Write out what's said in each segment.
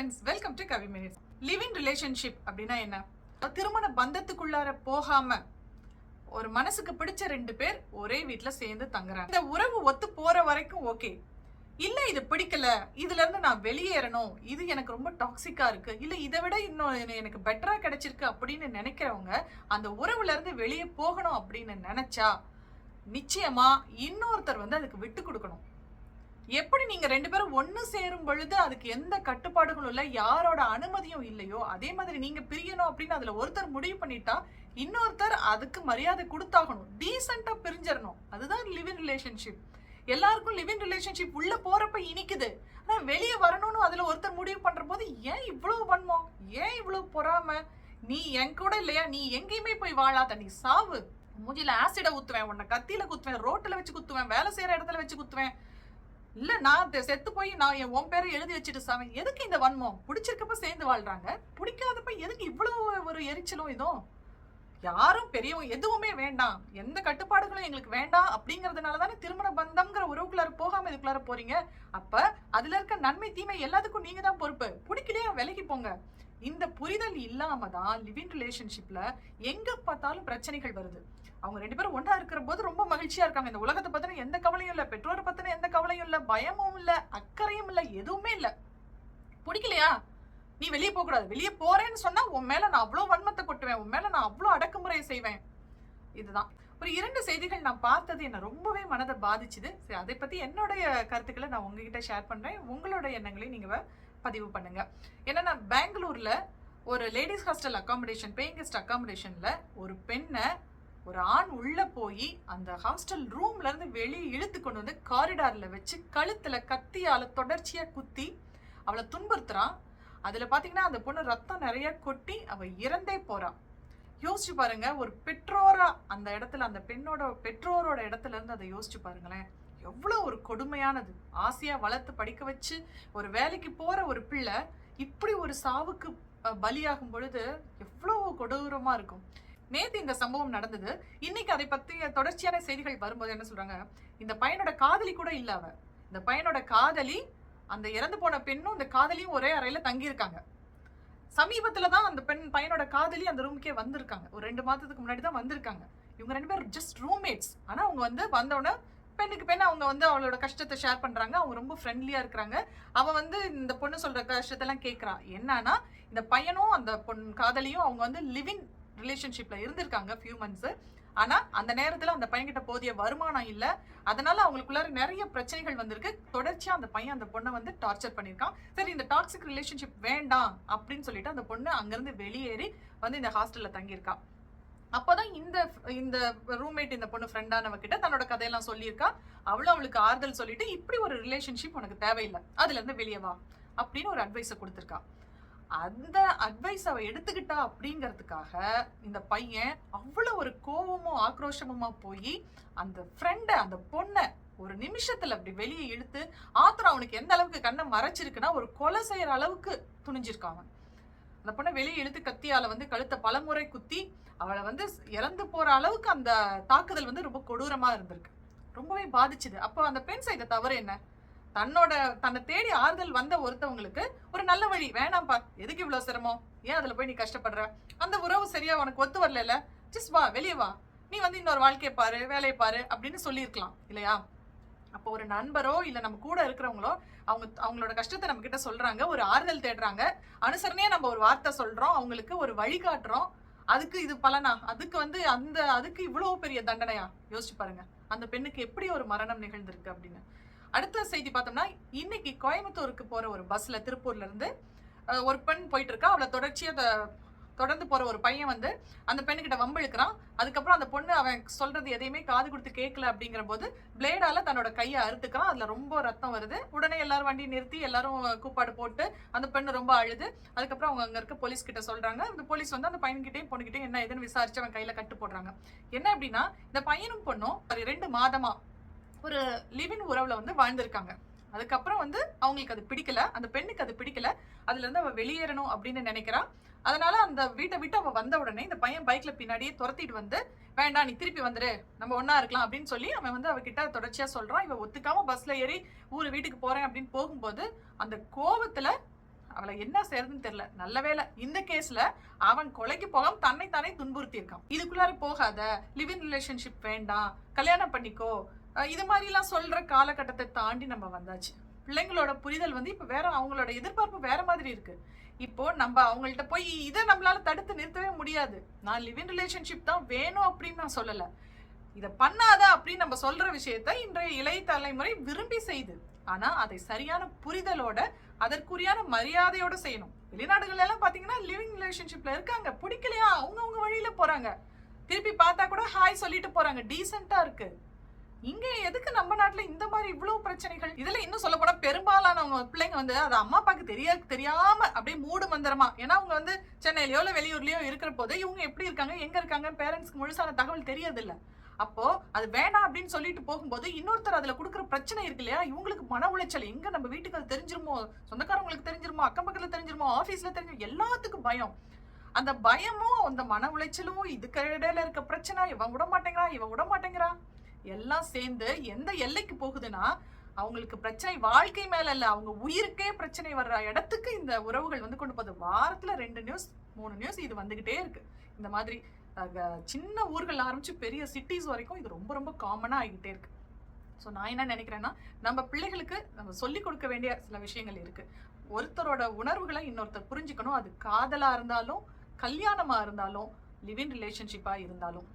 Friends welcome to Kavi minutes living relationship அப்படின்னா என்ன? திருமண பந்தத்துக்குள்ளார போகாம ஒரு மனசுக்கு பிடிச்ச ரெண்டு பேர் ஒரே வீட்டில் சேர்ந்து தங்குறாங்க. இந்த உறவு ஒத்து போற வரைக்கும் ஓகே இல்ல இது பிடிக்கல இதுல இருந்து நான் வெளியேறணும் இது எனக்கு ரொம்ப டாக்ஸிக்கா இருக்கு இல்ல இதை விட இன்னும் எனக்கு பெட்டரா கிடைச்சிருக்கு அப்படின்னு நினைக்கிறவங்க அந்த உறவுல இருந்து வெளியே போகணும் அப்படின்னு நினைச்சா நிச்சயமா இன்னொருத்தர் வந்து அதுக்கு விட்டு கொடுக்கணும். எப்படி நீங்க ரெண்டு பேரும் ஒண்ணு சேரும் பொழுது அதுக்கு எந்த கட்டுப்பாடுகளும் இல்ல யாரோட அனுமதியும் இல்லையோ அதே மாதிரி நீங்க பிரியணும் அப்படின்னு அதுல ஒருத்தர் முடிவு பண்ணிட்டா இன்னொருத்தர் அதுக்கு மரியாதை கொடுத்தாகணும். டீசெண்டா பிரிஞ்சிடணும். அதுதான் லிவிங் ரிலேஷன்ஷிப் எல்லாருக்கும் லிவ் இன் ரிலேஷன்ஷிப் உள்ள போறப்ப இனிக்குது. ஆனா வெளியே வரணும்னு அதுல ஒருத்தர் முடிவு பண்ற போது ஏன் இவ்வளவு வன்மம்? ஏன் இவ்வளவு பொறாம? நீ என் கூட இல்லையா? நீ எங்கேயுமே போய் வாழாத. நீ சாவு. மூஞ்சில ஆசிட குத்துவேன் உன்னை கத்தியில குத்துவேன் ரோட்டில் வச்சு குத்துவேன் வேலை செய்யற இடத்துல வச்சு குத்துவேன். இல்ல நான் தெ- செத்து போய் நான் என் உன் பேரை எழுதி வச்சுட்டு சாமி எதுக்கு இந்த வன்மம்? பிடிச்சிருக்கப்ப சேர்ந்து வாழ்றாங்க. பிடிக்காதப்ப எதுக்கு இவ்வளவு ஒரு எரிச்சலும் இதுவும் யாரும் பெரியவங்க எதுவுமே வேண்டாம். எந்த கட்டுப்பாடுகளும் எங்களுக்கு வேண்டாம் அப்படிங்கறதுனால தானே திருமண பந்தம்ங்கிற உறவுக்குள்ளார போகாம இதுக்குள்ளார போறீங்க. அப்ப அதுல இருக்க நன்மை தீமை எல்லாத்துக்கும் நீங்க தான் பொறுப்பு. பிடிக்கலையா? விலகி போங்க. இந்த புரிதல் இல்லாம தான் லிவிங் ரிலேஷன்ஷிப்ல எங்க பார்த்தாலும் பிரச்சனைகள் வருது. அவங்க ரெண்டு பேரும் ஒன்றா இருக்கிற போது ரொம்ப மகிழ்ச்சியா இருக்காங்க. இந்த உலகத்தை பத்தின எந்த கவலையும் இல்லை பெற்றோரை பத்தின எந்த கவலையும் இல்லை பயமும் இல்லை அக்கறையும் இல்லை எதுவுமே இல்லை. பிடிக்கலையா? நீ வெளியே போக கூடாது வெளியே போறேன்னு சொன்னா உன் மேல நான் அவ்வளவு வன்மத்தை கொட்டுவேன். உன் மேல நான் அவ்வளவு அடக்குமுறையை செய்வேன். இதுதான். ஒரு இரண்டு செய்திகள் நான் பார்த்தது என்ன ரொம்பவே மனதை பாதிச்சுது. சரி அதை பத்தி என்னுடைய கருத்துக்களை நான் உங்ககிட்ட ஷேர் பண்றேன். உங்களோட எண்ணங்களையும் நீங்க பதிவு பண்ணுங்க. ஏன்னா பெங்களூர்ல ஒரு ladies hostel accommodation paying guest அக்காமடேஷன்ல ஒரு பெண்ணை ஒரு ஆண் உள்ள போய் அந்த ஹாஸ்டல் ரூம்ல இருந்து வெளியே இழுத்து கொண்டு வந்து காரிடார்ல வச்சு கழுத்துல கத்தியால தொடர்ச்சியா குத்தி அவளை துன்புறுத்துறான் அதுல பாத்தீங்கன்னா அந்த பொண்ணு ரத்தம் நிறைய கொட்டி அவ இறந்தே போறான் யோசிச்சு பாருங்க ஒரு பெற்றோரா அந்த இடத்துல அந்த பெண்ணோட பெற்றோரோட இடத்துல இருந்து அதை யோசிச்சு பாருங்களேன். எவ்வளவு ஒரு கொடுமையானது. ஆசையா வளர்த்து படிக்க வச்சு ஒரு வேலைக்கு போற ஒரு பிள்ளை இப்படி ஒரு சாவுக்கு பலியாகும் பொழுது எவ்வளவு கொடூரமா இருக்கும். நேத்து இந்த சம்பவம் நடந்தது. இன்னைக்கு அதை பத்தி தொடர்ச்சியான செய்திகள் வரும்போது என்ன சொல்றாங்க? இந்த பையனோட காதலி கூட இல்ல அவ. இந்த பையனோட காதலி அந்த இறந்து போன பெண்ணும் இந்த காதலியும் ஒரே அறையில தங்கி இருக்காங்க தான் அந்த பெண் பையனோட காதலி அந்த ரூமுக்கே வந்திருக்காங்க. ஒரு ரெண்டு மாதத்துக்கு முன்னாடி தான் வந்திருக்காங்க. இவங்க ரெண்டு பேரும் ஜஸ்ட் ரூம்மேட்ஸ் ஆனா அவங்க வந்து வந்தோடனே பெண்ணுக்கு பெண் அவங்க வந்து அவளோட கஷ்டத்தை ஷேர் பண்றாங்க. அவங்க ரொம்ப ஃப்ரெண்ட்லியா இருக்கிறாங்க. அவ வந்து இந்த பொண்ணு சொல்ற கஷ்டத்தெல்லாம் கேட்குறான் என்னன்னா இந்த பையனும் அந்த பொண் காதலியும் அவங்க வந்து லிவிங் ரிலேஷன்ஷிப்ல இருந்திருக்காங்க ஃபியூ மந்த்ஸ் ஆனா அந்த நேரத்துல அந்த பையன்கிட்ட போதிய வருமானம் இல்ல. அதனால அவங்களுக்குள்ளார நிறைய பிரச்சனைகள் வந்திருக்கு. தொடர்ச்சியா அந்த பையன் அந்த பொண்ணை வந்து டார்ச்சர் பண்ணியிருக்கான். சரி இந்த டாக்ஸிக் ரிலேஷன்ஷிப் வேண்டாம் அப்படின்னு சொல்லிட்டு அந்த பொண்ணு அங்கிருந்து வெளியேறி வந்து இந்த ஹாஸ்டல்ல தங்கியிருக்கான் அப்போதான் இந்த இந்த ரூம்மேட் இந்த பொண்ணு ஃப்ரெண்டானவ கிட்ட தன்னோட கதையெல்லாம் சொல்லியிருக்கா. அவளும் அவளுக்கு ஆறுதல் சொல்லிட்டு இப்படி ஒரு ரிலேஷன்ஷிப் உனக்கு தேவையில்லை. அதுல இருந்து வெளியே வா அப்படின்னு ஒரு அட்வைஸை கொடுத்துருக்கா. அந்த அட்வைஸ் அவ எடுத்துக்கிட்டா அப்படிங்கிறதுக்காக இந்த பையன் அவ்வளோ ஒரு கோவமும் ஆக்ரோஷமுமா போய் அந்த ஃப்ரெண்டை அந்த பொண்ணை ஒரு நிமிஷத்துல அப்படி வெளியே இழுத்து ஆத்திரம் அவனுக்கு எந்த அளவுக்கு கண்ணை மறைச்சிருக்குன்னா ஒரு கொலை செய்யற அளவுக்கு துணிஞ்சிருக்கான் அவன். அந்த பொண்ணை வெளியே இழுத்து கத்தியால வந்து கழுத்தை பலமுறை குத்தி அவளை வந்து இறந்து போற அளவுக்கு அந்த தாக்குதல் வந்து ரொம்ப கொடூரமா இருந்திருக்கு. ரொம்பவே பாதிச்சுது. அப்போ அந்த பெண் செய்த தவறு என்ன? தன்னோட தன்னை தேடி ஆறுதல் வந்த ஒருத்தவங்களுக்கு ஒரு நல்ல வழி. வேணாம்ப்பா எதுக்கு இவ்வளவு சிரமம்? ஏன் அதுல போய் நீ கஷ்டப்படுற? அந்த உறவு சரியா உனக்கு ஒத்து வரல ஜஸ்ட் வா வெளியே வா. நீ வந்து இன்னொரு வாழ்க்கையை பாரு வேலையை பாரு அப்படின்னு சொல்லியிருக்கலாம். இல்லையா? அப்போ ஒரு நண்பரோ இல்லை நம்ம கூட இருக்கிறவங்களோ அவங்க அவங்களோட கஷ்டத்தை நம்ம கிட்ட சொல்றாங்க ஒரு ஆறுதல் தேடுறாங்க. அனுசரணையா நம்ம ஒரு வார்த்தை சொல்றோம் அவங்களுக்கு ஒரு வழி காட்டுறோம் அதுக்கு இது பலனா? அதுக்கு வந்து அந்த அதுக்கு இவ்வளவு பெரிய தண்டனையா? யோசிச்சு பாருங்க. அந்த பெண்ணுக்கு எப்படி ஒரு மரணம் நிகழ்ந்திருக்கு அப்படின்னு. அடுத்த செய்தி பார்த்தோம்னா இன்னைக்கு கோயம்புத்தூருக்கு போற ஒரு பஸ்ல திருப்பூர்ல இருந்து ஒரு பெண் போயிட்டு இருக்கா. அவளை தொடர்ச்சியா அதை தொடர்ந்து போற ஒரு பையன் வந்து அந்த பெண்ணுகிட்ட வம்பிழுக்கிறான் அதுக்கப்புறம் அந்த பொண்ணு அவன் சொல்றது எதையுமே காது கொடுத்து கேட்கல அப்படிங்கிற போது பிளேடால தன்னோட கையை அறுத்துக்கிறான். அதுல ரொம்ப ரத்தம் வருது. உடனே எல்லாரும் வண்டி நிறுத்தி எல்லாரும் கூப்பாடு போட்டு அந்த பெண்ணு ரொம்ப அழுது. அதுக்கப்புறம் அவங்க அங்க இருக்க போலீஸ் கிட்ட சொல்றாங்க. அந்த போலீஸ் வந்து அந்த பையன்கிட்டயும் பொண்ணுகிட்டயும் என்ன ஏதுன்னு விசாரிச்சு அவன் கையில கட்டு போடுறாங்க. என்ன அப்படின்னா இந்த பையனும் பொண்ணும் ஒரு ரெண்டு மாதமா ஒரு லிவின் உறவுல வந்து வாழ்ந்திருக்காங்க. அதுக்கப்புறம் வந்து அவங்களுக்கு அது பிடிக்கல. அந்த பெண்ணுக்கு அது பிடிக்கல. அதுல இருந்து அவ வெளியேறணும் அப்படின்னு நினைக்கிறான் அதனால அந்த வீட்டை விட்டு அவன் வந்த உடனே இந்த பையன் பைக்ல பின்னாடியே துரத்திட்டு வந்து வேண்டாம் நீ திருப்பி வந்துரு. நம்ம ஒன்னா இருக்கலாம் அப்படின்னு சொல்லி அவன் வந்து அவகிட்ட தொடர்ச்சியா சொல்றான். இவன் ஒத்துக்காம பஸ்ல ஏறி ஊர் வீட்டுக்கு போறேன் அப்படின்னு போகும்போது அந்த கோபத்துல அவளை என்ன செய்யறதுன்னு தெரியல. நல்ல வேலை இந்த கேஸ்ல அவன் கொலைக்கு போகாம தன்னை தானே துன்புறுத்தி இருக்கான் இதுக்குள்ளார போகாத. லிவிங் ரிலேஷன்ஷிப் வேண்டாம். கல்யாணம் பண்ணிக்கோ. இது மாதிரிலாம் சொல்ற காலகட்டத்தை தாண்டி நம்ம வந்தாச்சு. பிள்ளைங்களோட புரிதல் வந்து இப்போ வேற அவங்களோட எதிர்பார்ப்பு வேற மாதிரி இருக்கு. இப்போ நம்ம அவங்கள்ட்ட போய் இதை நம்மளால தடுத்து நிறுத்தவே முடியாது. நான் லிவிங் ரிலேஷன்ஷிப் தான் வேணும் அப்படின்னு நான் சொல்லலை. இதை பண்ணாத அப்படின்னு நம்ம சொல்ற விஷயத்த இன்றைய இளைய தலைமுறை விரும்பி செய்து ஆனா அதை சரியான புரிதலோட அதற்குரியான மரியாதையோட செய்யணும். வெளிநாடுகள் எல்லாம் பாத்தீங்கன்னா லிவிங் ரிலேஷன்ஷிப்ல இருக்காங்க. பிடிக்கலையா? அவங்க அவங்க வழியில போறாங்க. திருப்பி பார்த்தா கூட ஹாய் சொல்லிட்டு போறாங்க. டீசெண்டா இருக்கு. இங்க எதுக்கு நம்ம நாட்டுல இந்த மாதிரி இவ்வளவு பிரச்சனைகள்? இதுல இன்னும் சொல்ல போனா பெரும்பாலானவங்க பிள்ளைங்க வந்து அது அம்மா அப்பாக்கு தெரிய தெரியாம அப்படியே மூடு மந்திரமா. ஏன்னா அவங்க வந்து சென்னையிலயோ இல்ல வெளியூர்லயோ இருக்கிற போது இவங்க எப்படி இருக்காங்க எங்க இருக்காங்க பேரண்ட்ஸ்க்கு முழுசான தகவல் தெரியறது அப்போ அது வேணாம் அப்படின்னு சொல்லிட்டு போகும்போது இன்னொருத்தர் அதுல கொடுக்குற பிரச்சனை இருக்கு இல்லையா? இவங்களுக்கு மன உளைச்சல். எங்க நம்ம வீட்டுக்கு அது தெரிஞ்சிருமோ? சொந்தக்காரங்களுக்கு தெரிஞ்சிருமோ? அக்கம் பக்கத்துல தெரிஞ்சிருமோ? ஆபீஸ்ல தெரிஞ்சிருமோ? எல்லாத்துக்கும் பயம். அந்த பயமும் அந்த மன உளைச்சலும் இதுக்கு இடையில இருக்க பிரச்சனை இவன் விட மாட்டேங்கிறா இவன் விட மாட்டேங்கிறான். எல்லாம் சேர்ந்து எந்த எல்லைக்கு போகுதுன்னா அவங்களுக்கு பிரச்சனை வாழ்க்கை மேல இல்ல அவங்க உயிருக்கே பிரச்சனை வர்ற இடத்துக்கு இந்த உறவுகள் வந்து கொண்டு போகுது. வாரத்துல ரெண்டு நியூஸ் மூணு நியூஸ் இது வந்துகிட்டே இருக்கு. இந்த மாதிரி சின்ன ஊர்கள் ஆரம்பிச்சு பெரிய சிட்டிஸ் வரைக்கும் இது ரொம்ப ரொம்ப காமனா ஆகிட்டே இருக்கு. ஸோ நான் என்ன நினைக்கிறேன்னா நம்ம பிள்ளைகளுக்கு நம்ம சொல்லிக் கொடுக்க வேண்டிய சில விஷயங்கள் இருக்கு. ஒருத்தரோட உணர்வுகளை இன்னொருத்தர் புரிஞ்சுக்கணும். அது காதலா இருந்தாலும் கல்யாணமா இருந்தாலும் லிவிங் ரிலேஷன்ஷிப்பா இருந்தாலும்.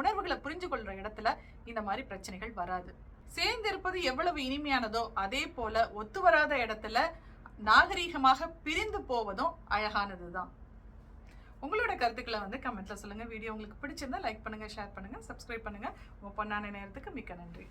உணர்வுகளை புரிஞ்சு கொள்ற இடத்துல இந்த மாதிரி பிரச்சனைகள் வராது. சேர்ந்து இருப்பது எவ்வளவு இனிமையானதோ அதே போல ஒத்து வராத இடத்துல நாகரீகமாக பிரிந்து போவதும் அழகானது தான் உங்களோட கருத்துக்களை வந்து கமெண்ட்ல சொல்லுங்க. வீடியோ உங்களுக்கு பிடிச்சிருந்தா லைக் பண்ணுங்க ஷேர் பண்ணுங்க சப்ஸ்கிரைப் பண்ணுங்க. உங்க பொண்ணான நேரத்துக்கு மிக்க நன்றி.